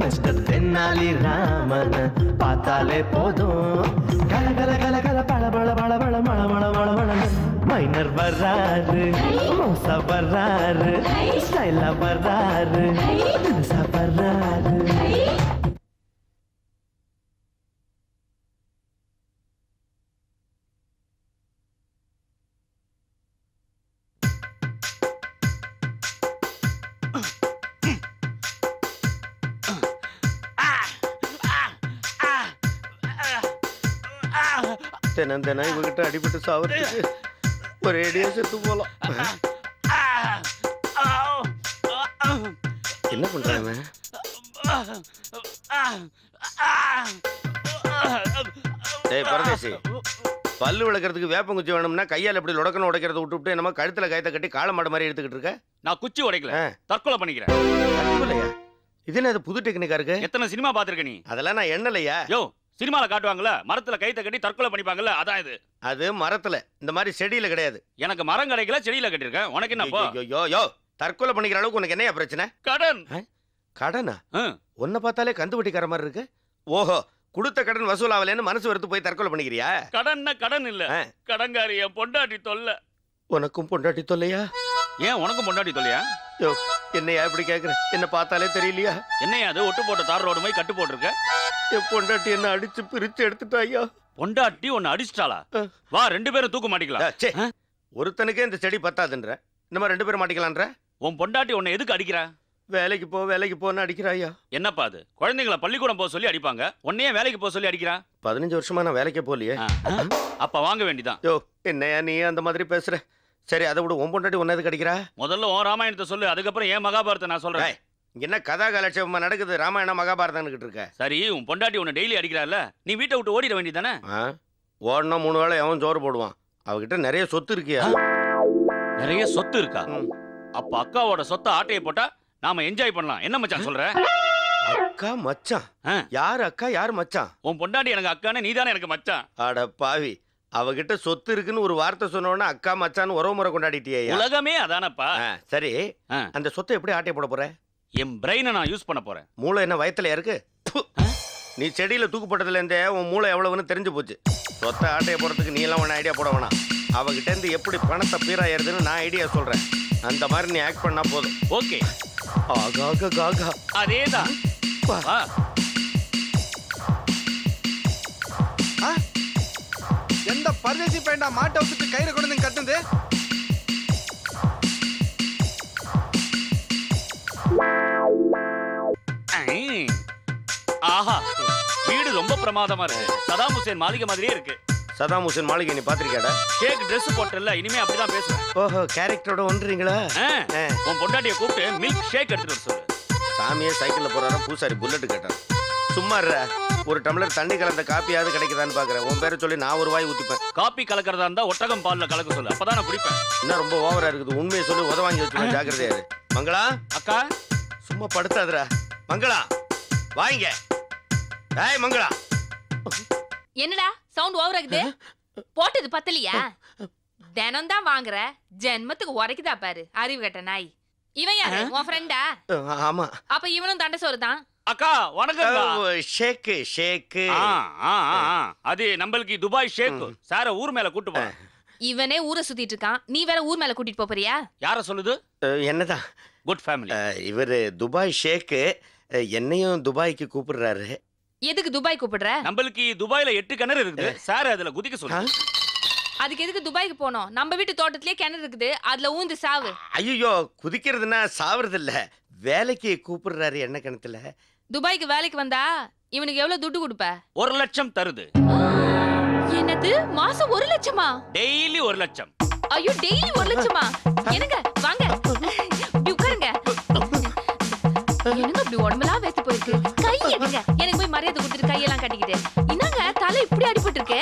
Mister Tenali Raman பார்த்தாலே போதும். கல கல கல கல பள பள பள பள மழ மழ மழ மழ மைனர் வர்றாரு மோசா வர்றாரு ஸ்டைலா வர்றாரு வர்றாரு. தினம் தினம் இவகிட்ட அடிபட்டு சாவறதுக்கு ஒரே அடியா செத்து போலாம். என்ன பண்றாங்க டேய் பரதேசி பல்லு விளக்குறதுக்கு வேப்பங்குச்சி வேணும்னா கையால் எப்படி உடக்கணும் உடைக்கிறத விட்டுவிட்டு நம்ம கழுத்துல கயத்தை கட்டி காளை மாடு மாதிரி எடுத்துக்கிட்டு இருக்க? நான் குச்சி உடைக்கல. தற்கொலை பண்ணிக்கிறேன். தற்கொலையா? இது என்ன புது டெக்னிக்கா இருக்கு? எத்தனை சினிமா பாத்திருக்க நீ? அதெல்லாம் நான் எண்ணலையா? யோ சினிமால காட்டுவாங்கல்ல மரத்துல கைத்த கட்டி தற்கொலை பண்ணிப்பாங்கல்ல அதான் இது. அது மரத்துல இந்த மாதிரி செடியில கிடையாது. எனக்கு மரம் கிடைக்கல செடியில கட்டிருக்கேன் உனக்கு என்னப்போ ஐயோ, யோ யோ தற்கொலை பண்ணிக்கிற அளவுக்கு உனக்கு என்னையா பிரச்சனை? கடன். கடனா? ஆ. உன்னை பார்த்தாலே கந்து வட்டிக்கார மாதிரி இருக்கு. ஓஹோ கொடுத்த கடன் வசூலாவலேன்னு மனசு வெறுத்து போய் தற்கொலை பண்ணிக்கிறியா? கடன்னா கடன் இல்ல. ஆ. கடன்காரி என் பொண்டாட்டி தொல்லை. உனக்கும் பொண்டாட்டி தொல்லையா? ஏன் உனக்கும் பொண்டாட்டி தொல்லையா? யோ என்னையா இப்படி கேக்குற? என்ன பார்த்தாலே தெரியலையா? என்னையா அது? ஒட்டு போட்ட தார் ரோடு மாதிரி கட்டு போட்டிருக்க. என் பொண்டாட்டி என்ன அடிச்சு பிரிச்சு எடுத்துட்டா ஐயா? பொண்டாட்டி உன்னை அடிச்சிட்டாளா. வா ரெண்டு பேரும் தூக்க மாட்டிக்கலாம். ஆ? ஒருத்தனுக்கே இந்த செடி பத்தாதுன்ற. இந்த மாதிரி ரெண்டு பேரும் மாட்டிக்கலான்ற? உன் பொண்டாட்டி உன்னை எதுக்கு அடிக்கிறா? வேலைக்கு போ வேலைக்கு போன்னு அடிக்கிறா ஐயா. என்னப்பா அது? குழந்தைங்கள பள்ளிக்கூடம் போக சொல்லி அடிப்பாங்க. உன்னையே வேலைக்கு போக சொல்லி அடிக்கிறா? பதினஞ்சு வருஷமா நான் வேலைக்கே போகலையே. அப்ப வாங்க வேண்டிதான். யோ என்னையா நீ அந்த மாதிரி பேசுற? சரி அதை விட. உன் பொண்டாட்டி ஒன்னதுக்கு அடிக்கிறா? முதல்ல உன் ராமாயணத்தை சொல்லு. அதுக்கப்புறம் ஏன் மகாபாரத்தை நான் சொல்றேன். இங்க என்ன கதா காலட்சேபமா நடக்குது? ராமாயணம் மகாபாரதம்னுக்கிட்டு இருக்க? சரி உன் பொண்டாட்டி உன்னை டெய்லி அடிக்கிறாள்ல. நீ வீட்டை விட்டு ஓடிட வேண்டியதானே? ஓடனா மூணு வேளை எவன் சோறு போடுவான்? அவகிட்ட நிறைய சொத்து இருக்கியா? நிறைய சொத்து இருக்கா. அப்ப அக்காவோட சொத்தை ஆட்டையை போட்டா நாம என்ஜாய் பண்ணலாம். என்ன மச்சான் சொல்ற? அக்கா மச்சான். யார் அக்கா யார் மச்சான்? உன் பொண்டாட்டி எனக்கு அக்கானே நீதானே எனக்கு மச்சான்? அட பாவி. அவகிட்ட சொத்து இருக்குன்னு ஒரு வார்த்தை சொன்னோன்னா அக்கா மச்சான்னு உறவு முறை கொண்டாடிட்டியே உலகமே அதானப்பா. சரி. அந்த சொத்தை எப்படி ஆட்டை போட போற? என் பிரெயினை நான் யூஸ் பண்ண போறேன். மூளை என்ன வயத்துல இருக்கு. நீ செடியில தூக்கு போட்டதுல இருந்தே உன் மூளை எவ்வளவுன்னு தெரிஞ்சு போச்சு. சொத்தை ஆட்டையை போடுறதுக்கு நீ எல்லாம் ஒன்று ஐடியா போட வேணாம். அவகிட்ட இருந்து எப்படி பணத்தை பீராயிருதுன்னு நான் ஐடியா சொல்றேன். அந்த மாதிரி நீ ஆக்ட் பண்ணா போதும். ஓகே ஆகாக காகா. அதேதான். எந்த பரதேசி பையன்டா மாட்டை விட்டுட்டு கயிறை கொண்டு வந்து பிரமாதமா இருக்கு. சதாம் ஹுசேன் மாளிகை மாதிரியே இருக்கு. சதாம் ஹுசேன் மாளிகை நீ பாத்திருக்கியாடா? ஷேக் Dress போட்டல இனிமே அப்படிதான் பேசுவேன். ஓஹோ கேரக்டரோட ஒன்றுறீங்களா? ஆ, ஆ. உன் பொண்டாட்டியை கூப்பிட்டு மில்க் ஷேக் எடுத்துட்டு வர சொல்லு. சாமியே சைக்கிள்ல போறாரா? பூசாரி புல்லட் கேட்டான். சும்மா இருடா. ஒரு டம்ளர் தண்ணி கலந்த காப்பியாவது கிடைக்குதான்னு பாக்குறேன். உன் பேரை சொல்லி நான் ஒரு வாய் ஊத்திப்பேன். காப்பி கலக்கறதா இருந்தா ஒட்டகம் பால்ல கலக்க சொல்லு. அப்பதான் நான் குடிப்பேன். என்ன ரொம்ப ஓவரா இருக்குது. உண்மையை சொல்லி உத வாங்கி வச்சுக்கணும் ஜாக்கிரதையா இரு. மங்களா? அக்கா? சும்மா படுத்தாதுடா. மங்களா வாங்க. ஏய் மங்களா. என்னடா சவுண்ட் ஓவர் ஆகுது போட்டது பத்தலையா? தினம் தான் வாங்குற. ஜென்மத்துக்கு உரைக்குதா பாரு அறிவு கட்ட நாய். இவன் யாரு? உன் ஃப்ரெண்டா ஆமா. அப்ப இவனும் தண்டை சோறு தான் அக்கா. வணக்கம் ஷேக்கு ஷேக்கு. அது நம்மளுக்கு துபாய் ஷேக் சார ஊர் மேல கூட்டு போறேன் இவனே ஊரை சுத்திட்டு இருக்கான். நீ வேற ஊர் மேல கூட்டிட்டு போறியா? யார சொல்லுது? என்னதான். குட் ஃபேமிலி இவரு துபாய் ஷேக்கு என்னையும் துபாய்க்கு கூப்பிடுறாரு. எதுக்கு துபாய் கூப்பிடுற? நம்மளுக்கு துபாயில எட்டு கிணறு இருக்குது. சார் அதுல குதிக்க ஆ? சொல்லு அதுக்கு எதுக்கு துபாய்க்கு போனோம்? நம்ம வீட்டு தோட்டத்திலே கிணறு இருக்குது. அதுல ஊந்து சாவு. ஐயோ குதிக்கிறதுனா சாவறது இல்ல வேலைக்கு கூப்பிடுறாரு என்ன கிணத்துல? துபாய்க்கு வேலைக்கு வந்தா இவனுக்கு எவ்வளவு துட்டு கொடுப்ப? ஒரு லட்சம் தருது. என்னது? மாசம் ஒரு லட்சமா? டெய்லி ஒரு லட்சம். ஐயோ டெய்லி ஒரு லட்சமா? என்னங்க? வாங்க. இப்படி உட்காருங்க. என்னங்க இப்படி உடம்பெல்லாம் போயிருக்கு. கை எடுங்க. எனக்கு போய் மரியாதை கொடுத்துட்டு கையெல்லாம் கட்டிக்கிட்டு. என்னங்க தலை இப்படி அடிபட்டு இருக்கே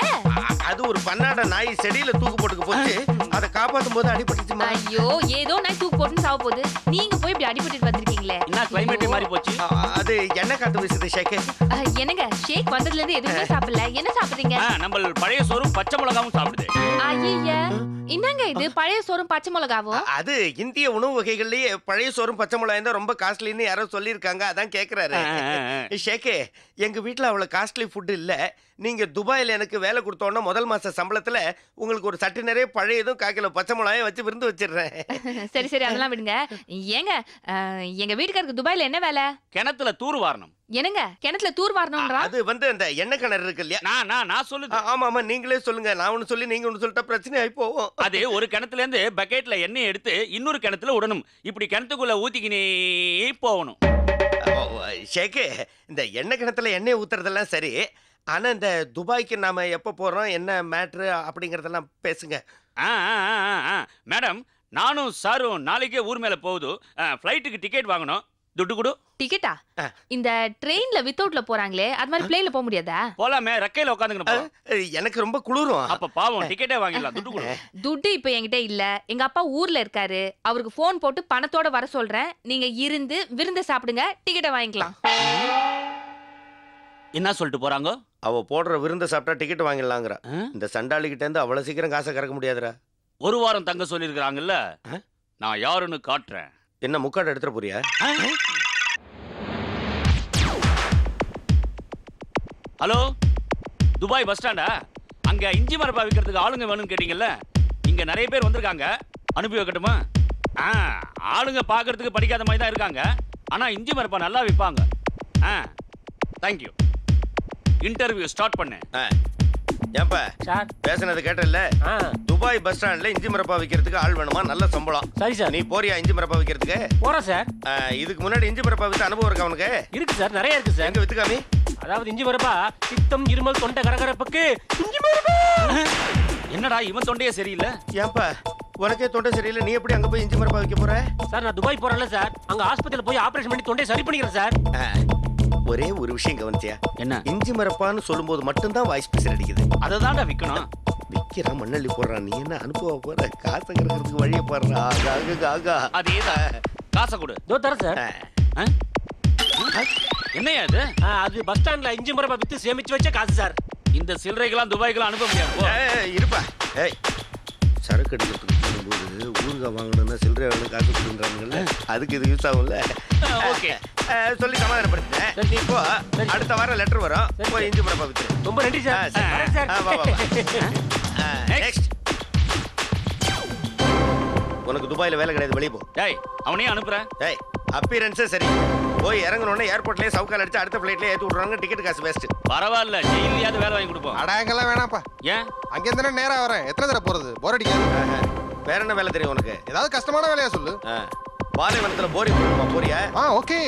அது ஒரு பன்னாட நாய் செடியில தூக்கு போட்டுக்கு போச்சு. அதை காப்பாத்தும் போது அடிபட்டுச்சுமா ஐயோ ஏதோ நான் தூக்கு போட்டுன்னு சாவ போகுது. நீங்க போய் இப்படி அடிபட்டு வந்திருக்கீங்களே. என்ன கிளைமேட் மாறி போச்சு? அது என்ன காத்து வீசுது அஹ், என்னங்க ஷேக் வந்ததுல இருந்து எதுவுமே சாப்பிடல. என்ன சாப்பிடுறீங்க? நம்ம பழைய சோறும் பச்சை மிளகாவும் சாப்பிடுது. ஐய என்னங்க இது? பழைய சோறும் பச்சை மிளகாவும் அது இந்திய உணவு வகைகள்லயே பழைய சோறும் பச்சை மிளகாயும் தான் ரொம்ப காஸ்ட்லின்னு யாரோ சொல்லியிருக்காங்க. அதான் கேக்குறாரு. ஆ. ஷேக்கே எங்க வீட்ல அவ்வளவு காஸ்ட்லி ஃபுட் இல்ல. நீங்க துபாயில எனக்கு வேலை கொடுத்தோன்னா முதல் மாச சம்பளத்துல உங்களுக்கு ஒரு சட்டி நிறைய பழையதும் கால் கிலோ பச்சை மிளகாயும் வச்சு விருந்து வச்சிடுறேன். சரி சரி அதெல்லாம் விடுங்க. ஏங்க எங்க வீட்டுக்காருக்கு துபாய்ல என்ன வேலை? கிணத்துல தூர் வாரணும். என்னங்க? கிணத்துல தூர் வாரணும்ன்றா? அது வந்து அந்த எண்ணெய் கிணறு இருக்கு இல்லையா? நான் நான் நான் சொல்லுது. ஆமா ஆமா நீங்களே சொல்லுங்க. நான் ஒண்ணு சொல்லி நீங்க ஒண்ணு சொல்லிட்டா பிரச்சனை ஆகி போவோம். அது ஒரு கிணத்துல இருந்து பக்கெட்ல எண்ணெய் எடுத்து இன்னொரு கிணத்துல விடணும் இப்படி கிணத்துக்குள்ள ஊத்திக்கினே போகணும். ஷேக்கு இந்த எண்ணெய் கிணத்துல எண்ணெய் ஊத்துறதெல்லாம் சரி ஆனா இந்த துபாய்க்கு நாம எப்ப போறோம் என்ன மேட்ரு அப்படிங்கறதெல்லாம் பேசுங்க. ஆ, ஆ, ஆ, ஆ, ஆ. மேடம் நானும் சாரும் நாளைக்கே ஊர் மேல போகுது. ஃப்ளைட்டுக்கு டிக்கெட் வாங்கணும். துட்டு கொடு. டிக்கெட்டா. இந்த ட்ரெயின்ல வித்தவுட்ல போறாங்களே அது மாதிரி பிளேன்ல போக முடியாதா? போலாமே ரெக்கையில உட்காந்துக்கணும் எனக்கு ரொம்ப குளிரும். அப்ப பாவம் டிக்கெட்டே வாங்கிடலாம். துட்டு கொடு. துட்டு இப்ப என்கிட்ட இல்ல. எங்க அப்பா ஊர்ல இருக்காரு. அவருக்கு ஃபோன் போட்டு பணத்தோட வர சொல்றேன். நீங்க இருந்து விருந்து சாப்பிடுங்க டிக்கெட்டை வாங்கிக்கலாம். என்ன சொல்லிட்டு போறாங்க? அவ போடுற விருந்த சாப்பிட்டா டிக்கெட் வாங்கிடலாங்கிற? இந்த சண்டாளி கிட்ட இருந்து அவ்வளவு சீக்கிரம் காசை கறக்க முடியாதுடா. ஒரு வாரம் தங்க சொல்லியிருக்கிறாங்கல்ல? நான் யாருன்னு காட்டுறேன். என்ன முக்காடு எடுத்துட போறியா? ஹலோ? துபாய் பஸ் ஸ்டாண்டா? அங்க இஞ்சி மரப்பா விற்கிறதுக்கு ஆளுங்க வேணும்னு கேட்டீங்கல்ல? இங்க நிறைய பேர் வந்திருக்காங்க. அனுப்பி வைக்கட்டுமா ஆ ஆளுங்க பார்க்கறதுக்கு படிக்காத மாதிரி தான் இருக்காங்க. ஆனா இஞ்சி மரப்பா நல்லா விற்பாங்க ஆ தேங்க்யூ இன்டர்வியூ ஸ்டார்ட் பண்ணேன் ஆ. ஏன்பா? சார். பேசுனது கேட்டல ஆ. துபாய் பஸ் ஸ்டாண்ட்ல இஞ்சி மரப்பா விற்கிறதுக்கு ஆள் வேணுமா? நல்ல சம்பளம். சரி சார். நீ போறியா இஞ்சி மரப்பா விற்கிறதுக்கு போறேன் சார். ஆ, இதுக்கு முன்னாடி இஞ்சி மரப்பா வித்து அனுபவம் இருக்கா உனக்கு? இருக்கு சார் நிறைய இருக்கு சார். எங்க வித்துக்காமி? அதாவது இஞ்சி மரப்பா சித்தம் இருமல் தொண்டை கரகரப்புக்கு இஞ்சி மரப்பா. என்னடா இவன் தொண்டையே சரியில்லை? ஏன்பா உனக்கே தொண்டை சரியில்லை நீ எப்படி அங்க போய் இஞ்சி மரப்பா வைக்க போற? சார் நான் துபாய் போறேன்ல சார். அங்க ஆஸ்பத்திரியில போய் ஆபரேஷன் பண்ணி தொண்டையை சரி பண்ணிக்கிறேன் சார். ஆ, ஒரே ஒரு விஷயம் கவனிச்சியா? என்ன? இஞ்சி மரப்பான்னு சொல்லும்போது மட்டும்தான் வாய்ஸ் பிசர் அடிக்குது. அதை தான்டா விற்கணும் விக்கிறான் மண்ணள்ளி போடுறான் நீ என்ன அனுப்புவ போற? காசை கிடக்கிறதுக்கு வழியை போடுறா ஆகா ஆகா அதேதான் காசை கொடு. இதோ தரேன் சார். இது? ஆ, அது பஸ் ஸ்டாண்ட்ல இஞ்சி மரப்பா வித்து சேமிச்சு வச்ச காசு சார். இந்த சில்லறைக்கெல்லாம் துபாய்க்கெல்லாம் அனுப்ப முடியாது இருப்பா. ஏய் சரக்கு எடுக்கிறதுக்கு போகும்போது ஊறுகாய் வாங்கணும்னா சில்லறை வேணும் காசு கொடுக்குறாங்கல்ல அதுக்கு இது யூஸ் ஆகும்ல. ஓகே. சொல்லி சமாதானப்படுத்தினேன் நீ போ அடுத்த வாரம் லெட்டர் வரும். போய் இஞ்சி மரப்பா வித்துரு ரொம்ப நன்றி சார். சரி. வரேன் சார். நெக்ஸ்ட் உனக்கு துபாயில வேலை கிடையாது வெளியே போ. டேய் அவனையும் அனுப்புறேன். ஏய் அப்பியரன்ஸே சரி. போய் இறங்கணும்னா ஏர்போர்ட்லயே சவுக்கால் அடிச்சு அடுத்த ஃபிளைட்லயே ஏத்தி விடுறாங்க டிக்கெட் காசு வேஸ்ட் பரவாயில்ல ஜெயிலையாவது வேலை வாங்கி கொடுப்போம். அடாங்கெல்லாம் வேணாம்ப்பா. ஏன்? அங்க இருந்து நேரா வரேன். எத்தனை தடவை போறது? போர் அடிக்காது. வேற என்ன வேலை தெரியும் உனக்கு? ஏதாவது கஷ்டமான வேலையா சொல்லு. ஆ. பாலைவனத்துல போரி போடுமா போறியா? ஆ ஓகே.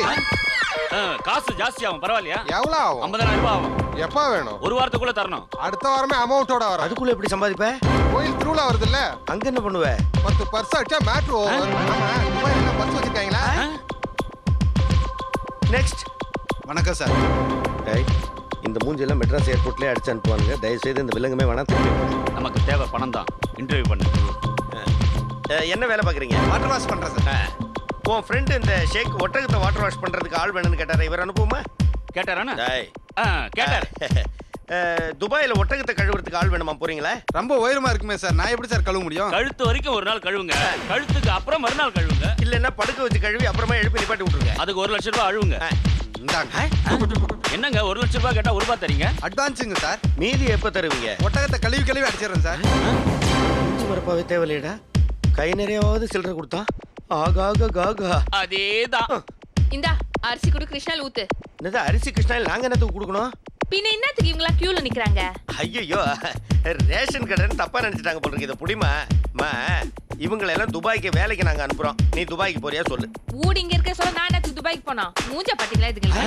ஆ, காசு ஜாஸ்தி ஆகும் பரவாயில்லையா? எவ்வளவு ஆகும்? ஐம்பதாயிரம் ரூபாய் ஆகும். எப்ப வேணும்? ஒரு வாரத்துக்குள்ள தரணும். அடுத்த வாரமே அமௌண்ட்டோட வரேன் அதுக்குள்ள எப்படி சம்பாதிப்ப? கோயில் திருவிழா வருது இல்ல அங்க என்ன பண்ணுவ? பத்து பர்ஸ் அடிச்சா மேட்ரு ஓவர் பர்ஸ் வச்சிருக்காங்களா? நெக்ஸ்ட் வணக்கம் சார். இந்த மூஞ்சியெல்லாம் மெட்ராஸ் ஏர்போர்ட்லயே அடிச்சு அனுப்புவாங்க தயவு செய்து இந்த விலங்குமே வேணாம் திருப்பி போடு. நமக்கு தேவை பணம் தான் இன்டர்வியூ பண்ணு. ஆ, என்ன வேலை பாக்குறீங்க வாட்டர் வாஷ் பண்றேன் சார். உன் ஃப்ரெண்டு இந்த ஷேக் ஒட்டகத்தை வாட்டர் வாஷ் பண்றதுக்கு ஆள் வேணும்னு கேட்டாரு? இவர் அனுப்புமா கேட்டாரானே? டேய். ஆ, கேட்டார். துபாயில ஒட்டகத்தை கழுவுறதுக்கு ஆள் வேணுமா போறீங்களா? ரொம்ப உயரமா இருக்குமே சார். நான் எப்படி சார் கழுவ முடியும்? கழுத்து வரைக்கும் ஒரு நாள் கழுவுங்க. கழுத்துக்கு அப்புறம் மறுநாள் கழுவுங்க. இல்லன்னா படுக்க வச்சு கழுவி அப்புறமா எழுப்பி நிப்பாட்டி விட்டுருங்க. அதுக்கு ஒரு லட்சம் ரூபாய் அழுவுங்க. என்னங்க ஒரு லட்சம் ரூபாய் கேட்டா ஒரு ரூபாய் தரீங்க? அட்வான்ஸுங்க சார். மீதி எப்ப தருவீங்க? ஒட்டகத்தை கழுவி கழுவி அடிச்சிடுறேன் சார். தேவையில்லையடா. கை நிறையாவது சில்லறை கொடுத்தா? ஆகாக காகா. அதேதான் இந்தா அரிசி கொடு கிருஷ்ணால் ஊத்து. என்னது அரிசி கிருஷ்ணாயில் நாங்க என்னத்துக்கு கொடுக்கணும்? பின்ன என்னத்துக்கு இவங்களாம் கியூல நிக்கிறாங்க? ஐயோ ரேஷன் கடைன்னு தப்பா நினைச்சிட்டாங்க போல இருக்கு இதை புடிமா? மா இவங்களை எல்லாம் துபாய்க்கு வேலைக்கு நாங்க அனுப்புறோம். நீ துபாய்க்கு போறியா சொல்லு. ஊடு இங்க இருக்க சொல்ல நான் என்னத்துக்கு துபாய்க்கு போனோம். மூஞ்ச பாத்தீங்களா இதுங்களா?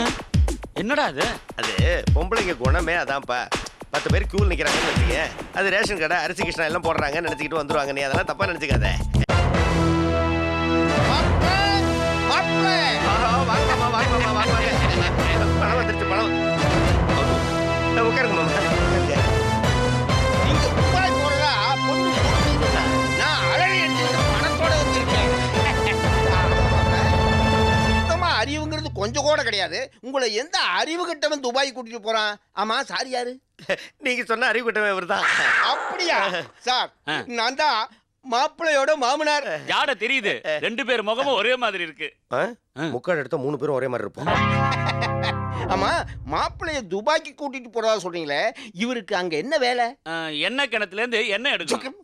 என்னடா அது? அது பொம்பளைங்க குணமே அதான்ப்பா. பத்து பேர் கியூல் நிக்கிறாங்கன்னு வச்சுக்க அது ரேஷன் கடை அரிசி கிருஷ்ணா எல்லாம் போடுறாங்க நினைச்சுக்கிட்டு வந்துருவாங்க. நீ அதெல்லாம் தப்பா நினைச்சுக்காத. நான் அழகை எடுத்து சுத்தமா அறிவுங்கிறது கொஞ்சம் கூட கிடையாது. உங்களை எந்த அறிவு கிட்டவன் துபாய் கூட்டிட்டு போறான்? ஆமா சார் யாரு? நீங்க சொன்ன அறிவு கிட்டவன் இவர் தான் அப்படியா சார் நான் தான் மாப்பிள்ளையோட மாமனார். யாட தெரியுது? ரெண்டு பேர் முகமும் ஒரே மாதிரி இருக்கு. முக்காடு எடுத்தா மூணு பேரும் ஒரே மாதிரி இருப்போம். ஆமா மாப்பிள்ளைய துபாய்க்கு கூட்டிட்டு போறதா சொல்றீங்களே இவருக்கு அங்க என்ன வேலை? எண்ணெய் கிணத்துல இருந்து எண்ணெய் எடுக்கணும்.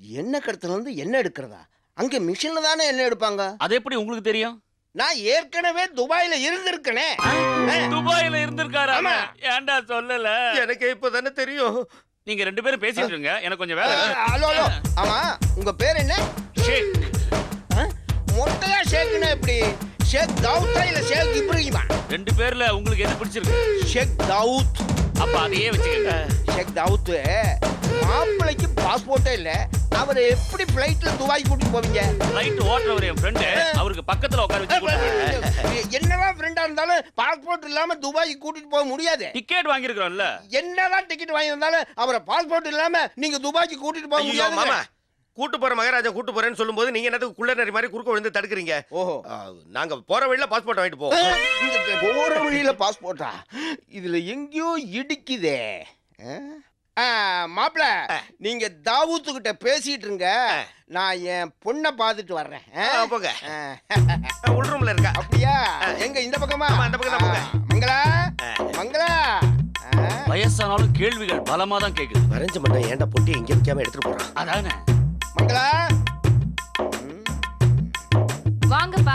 எண்ணெய் கடத்துல இருந்து எண்ணெய் எடுக்கிறதா? அங்க மிஷின்ல தானே எண்ணெய் எடுப்பாங்க? அது எப்படி உங்களுக்கு தெரியும்? நான் ஏற்கனவே துபாயில இருந்திருக்கனே. துபாயில இருந்திருக்காரு ஆமா. ஏன்டா சொல்லல? எனக்கு இப்பதானே தெரியும். நீங்க ரெண்டு பேரும் பேசிட்டு இருங்க. எனக்கு கொஞ்சம் வேலை இருக்கு. ஹலோ ஹலோ ஆமா உங்க பேர் என்ன? ஷேக். ஆ? மொட்டையா ஷேக்குன்னா எப்படி? ஷேக் தாவூத்தா இல்ல ஷேக் இப்ராஹிமா? ரெண்டு பேர்ல உங்களுக்கு எது பிடிச்சிருக்கு? ஷேக் தாவூத். அப்ப அதையே வச்சுக்கோங்க. ஷேக் தாவூத். மாப்பிள்ளைக்கு பாஸ்போர்ட்டே இல்ல. அவரை எப்படி ஃப்ளைட்ல துபாய் கூட்டிட்டு போவீங்க? ரைட் ஓட்டுறவர் என் ஃப்ரெண்டு அவருக்கு பக்கத்துல உட்கார வச்சு கூட்டிட்டு. என்னதான் ஃப்ரெண்டா இருந்தாலும் பாஸ்போர்ட் இல்லாம துபாய்க்கு கூட்டிட்டு போக முடியாது. டிக்கெட் வாங்கியிருக்கிறோம்ல. என்னதான் டிக்கெட் வாங்கி வந்தாலும் அவரை பாஸ்போர்ட் இல்லாம நீங்க துபாய்க்கு கூட்டிட்டு போக ஐயோ, முடியாது மாமா கூட்டு போற மகாராஜா கூட்டு போறேன்னு சொல்லும்போது நீங்க என்னத்துக்கு குள்ள நரி மாதிரி குறுக்க விழுந்து தடுக்குறீங்க? ஓஹோ. ஆ, நாங்க போற வழியில பாஸ்போர்ட் வாங்கிட்டு போவோம். இந்த போற வழியில பாஸ்போர்ட்டா இதுல எங்கேயோ இடிக்குதே. மாப்பிள நீங்க தாவூத்து கிட்ட பேசிட்டு இருங்க நான் என் பொண்ணை பார்த்துட்டு வர்றேன். போங்க. ஆ, உள்ரூம்ல இருக்கா? அப்படியா? எங்க இந்த பக்கமா? இந்த பக்கம் தான் போங்க. மங்களா? மங்களா? வயசானாலும் கேள்விகள் பலமா தான் கேக்குது. வரைஞ்ச மட்டும் ஏன்டா பொட்டி எங்க வைக்காம எடுத்துட்டு போறான்? அதானே? மங்களா? வாங்கப்பா.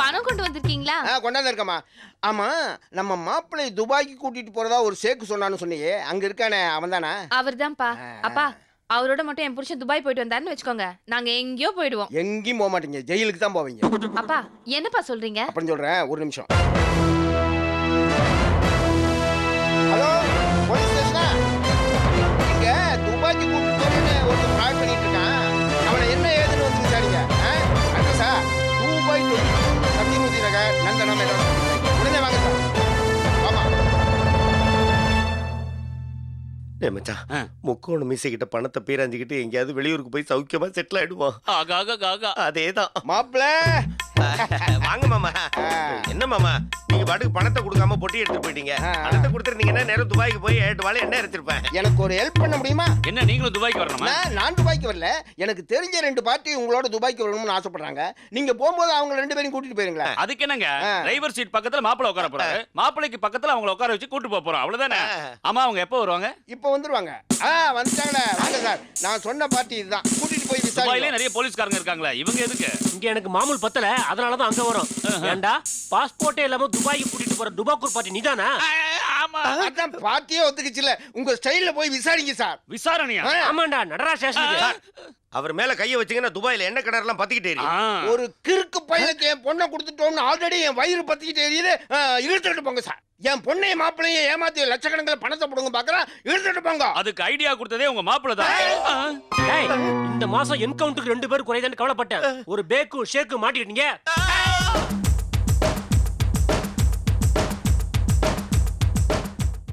பணம் கொண்டு வந்திருக்கீங்களா ஆ கொண்டாந்து இருக்கமா ஆமா நம்ம மாப்பிள்ளை துபாய்க்கு கூட்டிட்டு போறதா ஒரு சேக்கு சொன்னான்னு சொன்னியே. அங்க இருக்கானே அவன் தானா அவர்தான்ப்பா அப்பா அவரோட மட்டும் என் புருஷன் துபாய் போயிட்டு வந்தாருன்னு வச்சுக்கோங்க. நாங்க எங்கேயோ போயிடுவோம். எங்கேயும் போக மாட்டீங்க. ஜெயிலுக்கு தான் போவீங்க. அப்பா என்னப்பா சொல்றீங்க? அப்படின்னு சொல்றேன் ஒரு நிமிஷம். 何度の目だ மச்சான். முக்கோண மீசைக்கிட்ட பணத்தை பீராஞ்சிக்கிட்டு எங்கேயாவது வெளியூருக்கு போய் சௌக்கியமா செட்டில் ஆயிடுவோம். ஆகா ஆகா ஆகா அதேதான். மாப்பிள்ள வாங்க மாமா. என்ன மாமா? நீங்க பாட்டுக்கு பணத்தை கொடுக்காம பொட்டி எடுத்துட்டு போயிட்டீங்க. பணத்தை கொடுத்துருந்தீங்கன்னா நேரம் துபாய்க்கு போய் ஏட்டு வாழை என்ன எடுத்திருப்பேன் எனக்கு ஒரு ஹெல்ப் பண்ண முடியுமா? என்ன நீங்களும் துபாய்க்கு வரணுமா? நான் நான் துபாய்க்கு வரல. எனக்கு தெரிஞ்ச ரெண்டு பார்ட்டி உங்களோட துபாய்க்கு வரணும்னு ஆசைப்படுறாங்க. நீங்க போகும்போது அவங்க ரெண்டு பேரும் கூட்டிட்டு போயிருங்களா அதுக்கு என்னங்க. டிரைவர் சீட் பக்கத்துல மாப்பிள்ளை உட்கார போறாரு. மாப்பிள்ளைக்கு பக்கத்துல அவங்கள உட்கார வச்சு கூட்டு போக போறோம். அவ்வளவுதானே? ஆமா அவங்க எப்போ வருவாங்க? இப்போ வந்துருவாங்க. ஆ வந்துட்டாங்களே. வாங்க சார். நான் சொன்ன பார்ட்டி இதுதான். கூட்டிட்டு போய் துபாயிலே விசாரிங்க நிறைய போலீஸ்காரங்க இருக்காங்களே. இவங்க எதுக்கு? இங்க எனக்கு மாமூல் பத்தல. அதனாலதான் அங்க வரும். ஏண்டா? பாஸ்போர்ட்டே இல்லாம துபாய்க்கு கூட்டிட்டு போற துபாக்கூர் பாட்டி நீதானா? ஆமா. அதான் பார்ட்டியே ஒத்துக்குச்சுல. உங்க ஸ்டைல்ல போய் விசாரிங்க சார். விசாரணையா? ஆமாண்டா. நடராஜ் ஸ்டேஷனுக்கு. அவர் மேல கைய வச்சீங்கன்னா துபாயில என்ன கிணறுலாம் பத்திக்கிட்டே. எரியும். ஒரு கிறுக்கு பையனுக்கு என் பொண்ணை கொடுத்துட்டோம்னு ஆல்ரெடி என் வயிறு பத்திக்கிட்டு எரியுது இழுத்துட்டு போங்க சார். என் பொண்ணையும் மாப்பிள்ளையும் ஏமாத்தி லட்சக்கணக்கில் பணத்தை போடுங்க பாக்குறேன் இழுத்துட்டு போங்க. அதுக்கு ஐடியா கொடுத்ததே உங்க மாப்பிள்ளை தான். இந்த மாசம் என்கவுண்டருக்கு ரெண்டு பேரும் குறைதான்னு கவலைப்பட்டேன். ஒரு பேக்கு ஷேக்கு மாட்டிக்கிட்டீங்க.